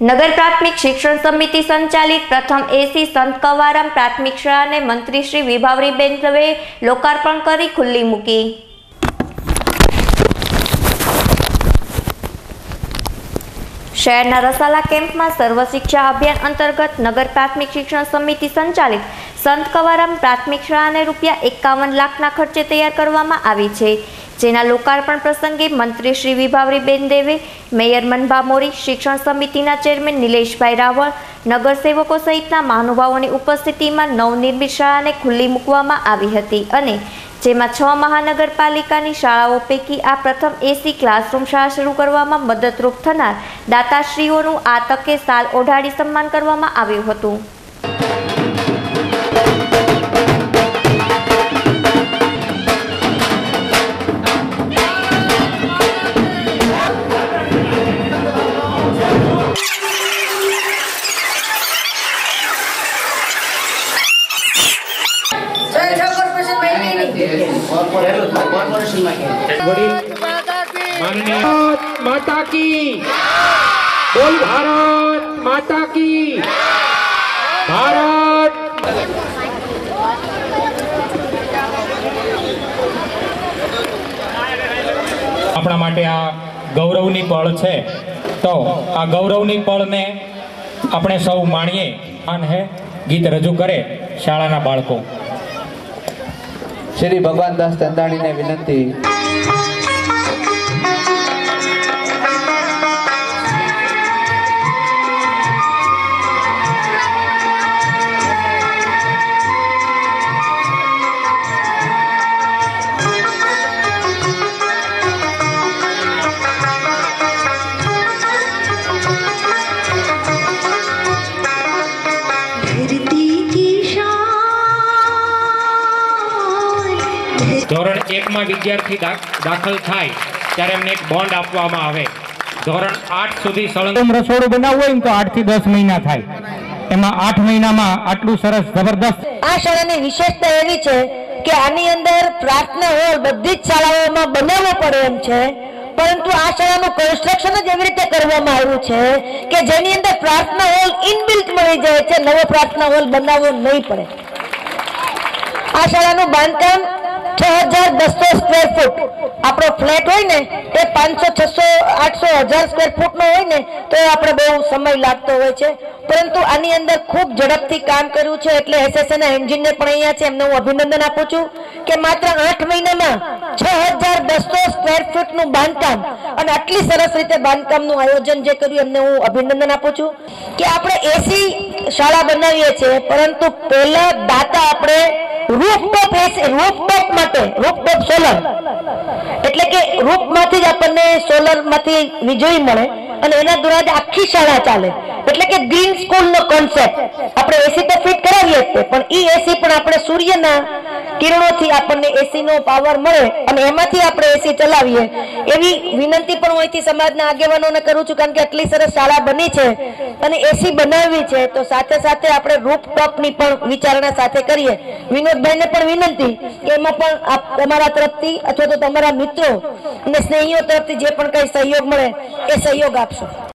નગર પ્રાથમિક શિક્ષણ સમિતિ સંચાલિત પ્રથમ એસી સંત કવારામ પ્રાથમિક શાળાને મંત્રી શ્રી વિભાવરીબેન દવે લોકાર્પણ કરી ખુલ્લી મૂકી. શહેરના રસાલા કેમ્પમાં સર્વ શિક્ષા અભિયાન અંતર્ગત નગર પ્રાથમિક શિક્ષણ સમિતિ સંચાલિત સંત કવારામ પ્રાથમિક શાળાને રૂપિયા એકાવન લાખના ખર્ચે તૈયાર કરવામાં આવી છે. જેના લોકાર્પણ પ્રસંગે મંત્રી શ્રી વિભાવરીબેન દેવે, મેયર મનભા મોરી, શિક્ષણ સમિતિના ચેરમેન નિલેશભાઈ રાવળ, નગરસેવકો સહિતના મહાનુભાવોની ઉપસ્થિતિમાં નવનિર્મિત શાળાને ખુલ્લી મૂકવામાં આવી હતી અને જેમાં છ મહાનગરપાલિકાની શાળાઓ પૈકી આ પ્રથમ એસી ક્લાસરૂમ શાળા શરૂ કરવામાં મદદરૂપ થનાર દાતાશ્રીઓનું આ તકે સાલ ઓઢાડી સન્માન કરવામાં આવ્યું હતું. માતા કી બોલ ભારત માતા કી ભારત આપણા માટે આ ગૌરવની પળ છે. તો આ ગૌરવની પળને આપણે સૌ માણીએ. અને ગીત રજૂ કરે શાળાના બાળકો. શ્રી ભગવાન દાસ ચંદાણીને વિનંતી. ધોરણ એકમાં વિદ્યાર્થી દાખલ થાય ત્યારે એમને એક બોન્ડ આપવામાં આવે. ધોરણ આઠ સુધી સળંગ રસોડું બનાવવું હોય તો આઠથી દસ મહિના થાય. એમાં આઠ મહિનામાં આટલું સરસ જબરદસ્ત આ શાળાની વિશેષતા એવી છે કે આની અંદર પ્રાર્થના હોલ બધી જ શાળાઓમાં બનાવવો પડે એમ છે. પરંતુ આ શાળાનું કન્સ્ટ્રક્શન જ એવી રીતે કરવામાં આવ્યું છે કે જેની અંદર પ્રાર્થના હોલ ઇનબિલ્ટ મળી જાય છે. નવો પ્રાર્થના હોલ બનાવવો નહીં પડે. આ શાળાનું બાંધકામ છ હજાર બસો સ્ક્વેર ફૂટ આપણો ફ્લેટ હોય ને, એ પાંચસો, છસો, આઠસો, હજાર સ્ક્વેર ફૂટનો હોય ને, તો આપણે બહુ સમય લાગતો હોય છે. પરંતુ આની અંદર ખૂબ ઝડપથી કામ કર્યું છે, એટલે એસએસએન એન્જિનિયર પણ અહીંયા છે, એમને હું અભિનંદન આપું છું કે માત્ર આઠ મહિનામાં છ હજાર બસો સ્ક્વેર ફૂટનું બાંધકામ અને આટલી સરસ રીતે બાંધકામનું આયોજન જે કર્યું, એમને હું અભિનંદન આપું છું કે આપણે એસી શાળા બનાવીએ છીએ, પરંતુ પહેલા દાતા આપણે રૂફટોપ એસી રૂફટોપ માટે રૂફટોપ સોલર એટલે કે રૂપમાંથી જ આપણને સોલરમાંથી વીજળી મળે અને એના દ્વારા જ આખી શાળા ચાલે. એટલે કે ગ્રીન સ્કૂલ નો કોન્સેપ્ટ આપણે એસી તો ફિટ કરાવીએ છીએ. પણ ઈ એસી પણ આપણે સૂર્યના કિરણોથી આપણને એસી નો પાવર મળે અને એમાંથી આપણે એસી ચલાવીએ. એવી વિનંતી પણ હું સમાજના આગેવાનોને કરું છું, કારણ કે આટલી સરસ શાળા બની છે અને એસી બનાવવી છે, તો સાથે સાથે આપણે રૂફટોપની પણ વિચારણા સાથે કરીએ. વિનોદભાઈને પણ વિનંતી કે એમાં પણ તમારા તરફથી અથવા તો તમારા મિત્રો અને સ્નેહીઓ તરફથી જે પણ કઈ સહયોગ મળે, એ સહયોગ આપશો.